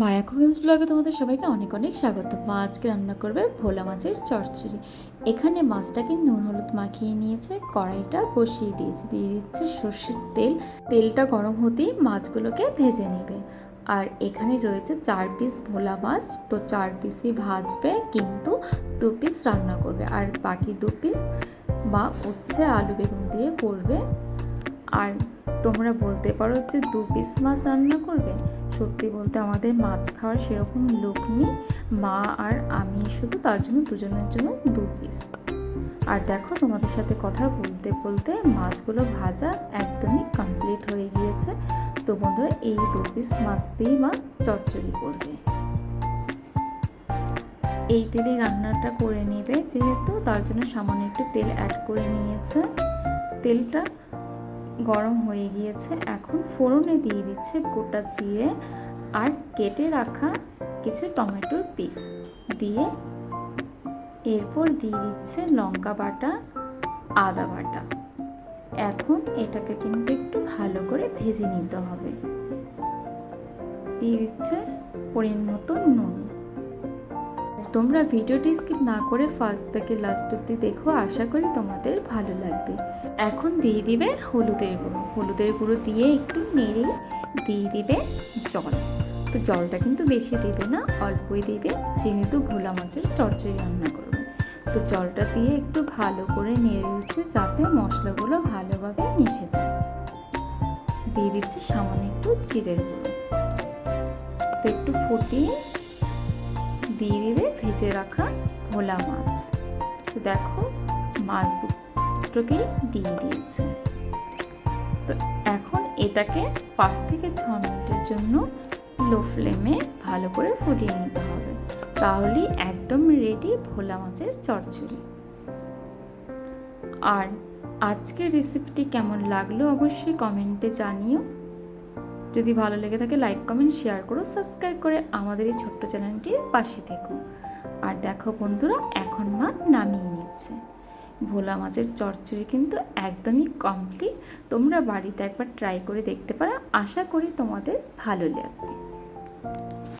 মায়া cookings ব্লগে তোমাদের সবাইকে অনেক অনেক স্বাগত। মা আজকে রান্না করবে ভোলা মাছের চচ্চড়ি। এখানে মাছটাকে নুন হলুদ মাখিয়ে নিয়েছে, কড়াইটা বসিয়ে দিয়েছে। দিয়ে দিচ্ছে সর্ষের তেল। তেলটা গরম হতেই মাছগুলোকে ভেজে নেবে। আর এখানে রয়েছে চার পিস ভোলা মাছ। তো চার পিসই ভাজবে, কিন্তু দু পিস রান্না করবে। আর বাকি দু পিস মা উচ্ছে আলু বেগুন দিয়ে করবে। আর তোমরা বলতে পারো যে দু পিস মাছ রান্না করবে? সত্যি বলতে আমাদের মাছ খাওয়ার সেরকম লোক নেই। মা আর আমি শুধু তার জন্য দুজনের জন্য দু পিস আর দেখো তোমাদের সাথে কথা বলতে বলতে মাছগুলো ভাজা একদমই কমপ্লিট হয়ে গিয়েছে। তো বন্ধুরা, এই দু পিস মাছ দিয়েই মা চচ্চড়ি করবে। এই তেলে রান্নাটা করে নেবে, যেহেতু তার জন্য সামান্য একটু তেল অ্যাড করে নিয়েছে। তেলটা গরম হয়ে গিয়েছে। এখন ফোড়নে দিয়ে দিচ্ছে গোটা জিরে আর কেটে রাখা কিছু টমেটোর পিস। দিয়ে এরপর দিয়ে দিচ্ছে লঙ্কা বাটা, আদা বাটা। এখন এটাকে কিন্তু একটু ভালো করে ভেজে নিতে হবে। দিয়ে দিচ্ছে পরিমাণ মতো নুন। তোমরা ভিডিওটি স্কিপ না করে ফার্স্ট থেকে লাস্ট অব্দি দেখো, আশা করি তোমাদের ভালো লাগবে। এখন দিয়ে দিবে হলুদের গুঁড়ো। হলুদের গুঁড়ো দিয়ে একটু নেড়ে দিয়ে দিবে জল। তো জলটা কিন্তু বেশি দেবে না, অল্পই দেবে, যেহেতু ভোলা মাছের চচ্চড়ি রান্না করবে। তো জলটা দিয়ে একটু ভালো করে নেড়ে দিচ্ছে যাতে মশলাগুলো ভালোভাবে মিশে যায়। দিয়ে দিচ্ছে সামান্য একটু জিরের গুঁড়ো। তো একটু ফুটিয়ে দিয়ে দিবে ভেজে রাখা ভোলা মাছ। তো দেখো, মাছ দুটোকেই দিয়ে দিয়েছে। তো এখন এটাকে পাঁচ থেকে ছ মিনিটের জন্য লো ফ্লেমে ভালো করে ফুটিয়ে নিতে হবে। তাহলে একদম রেডি ভোলা মাছের চচ্চড়ি। আর আজকের রেসিপিটি কেমন লাগল অবশ্যই কমেন্টে জানিও। যদি ভালো লেগে থাকে লাইক কমেন্ট শেয়ার করো সাবস্ক্রাইব করে আমাদের এই ছোট্ট চ্যানেলটির পাশে থেকো। আর দেখো বন্ধুরা, এখন মা নামিয়ে নিচ্ছে। ভোলা মাছের চচ্চড়ি কিন্তু একদমই কমপ্লিট তোমরা বাড়িতে একবার ট্রাই করে দেখতে পারো। আশা করি তোমাদের ভালো লাগবে।